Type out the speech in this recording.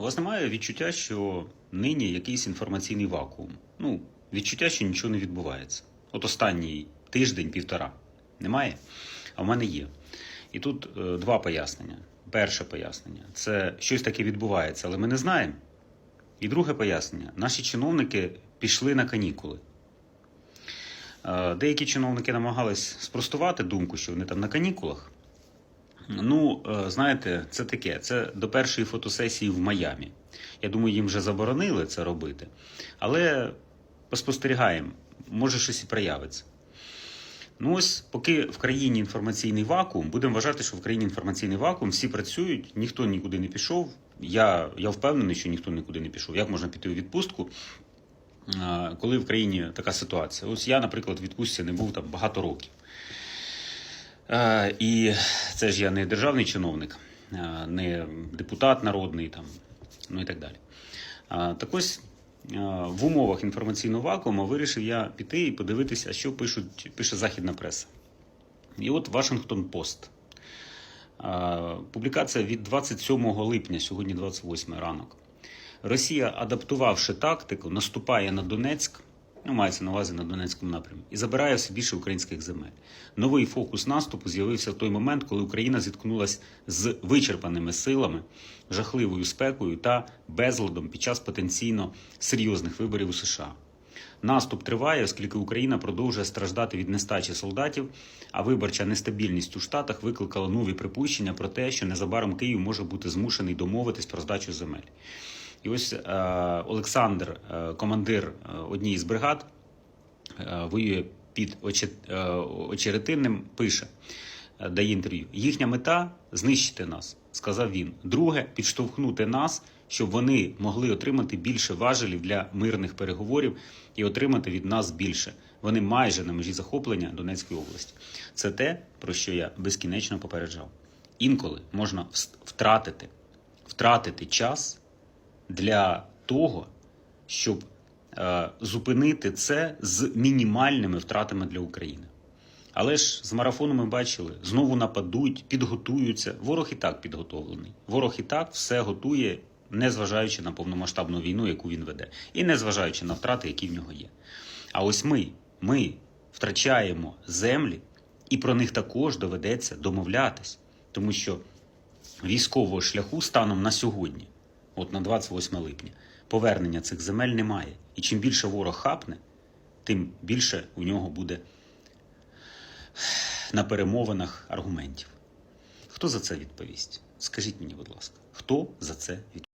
У вас немає відчуття, що нині якийсь інформаційний вакуум. Ну, відчуття, що нічого не відбувається. От останній тиждень, півтора. Немає? А в мене є. І тут е, два пояснення. Перше пояснення це щось таке відбувається, але ми не знаємо. І друге пояснення: наші чиновники пішли на канікули. Е, Деякі чиновники намагались спростувати думку, що вони там на канікулах. Ну, е, знаєте, це таке. Це до першої фотосесії в Майамі. Я думаю, їм вже заборонили це робити. Але поспостерігаємо, може щось і проявиться. Ну ось, поки в країні інформаційний вакуум, будемо вважати, що в країні інформаційний вакуум, всі працюють, ніхто нікуди не пішов. Я, я впевнений, що ніхто нікуди не пішов. Як можна піти у відпустку, коли в країні така ситуація? Ось я, наприклад, в відпустці не був там багато років. Е, І це ж я не державний чиновник, е, не депутат народний, там, ну і так далі. Так ось е, в умовах інформаційного вакууму вирішив я піти і подивитися, що пишуть, пише західна преса. І от Вашингтон Пост. Е, Публікація від 27 липня, сьогодні 28 ранок. Росія, адаптувавши тактику, наступає на Донецьк, ну, мається на увазі на Донецькому напрямі, і забирає все більше українських земель. Новий фокус наступу з'явився в той момент, коли Україна зіткнулася з вичерпаними силами, жахливою спекою та безладом під час потенційно серйозних виборів у США. Наступ триває, оскільки Україна продовжує страждати від нестачі солдатів, а виборча нестабільність у Штатах викликала нові припущення про те, що незабаром Київ може бути змушений домовитись про здачу земель. І ось е, Олександр, е, командир е, однієї з бригад, воює під Оче- Очеретинним, пише, дає інтерв'ю. Їхня мета знищити нас, сказав він. Друге, підштовхнути нас, щоб вони могли отримати більше важелів для мирних переговорів і отримати від нас більше. Вони майже на межі захоплення Донецької області. Це те, про що я безкінечно попереджав. Інколи можна втратити, втратити час для того, щоб е, зупинити це з мінімальними втратами для України. Але ж з марафону ми бачили, знову нападуть, підготуються. Ворог і так підготовлений. Ворог і так все готує, незважаючи на повномасштабну війну, яку він веде, і незважаючи на втрати, які в нього є. А ось ми, ми втрачаємо землі, і про них також доведеться домовлятись, тому що військового шляху станом на сьогодні, от на 28 липня, повернення цих земель немає. І чим більше ворог хапне, тим більше у нього буде на перемовинах аргументів. Хто за це відповість? Скажіть мені, будь ласка, хто за це відповість?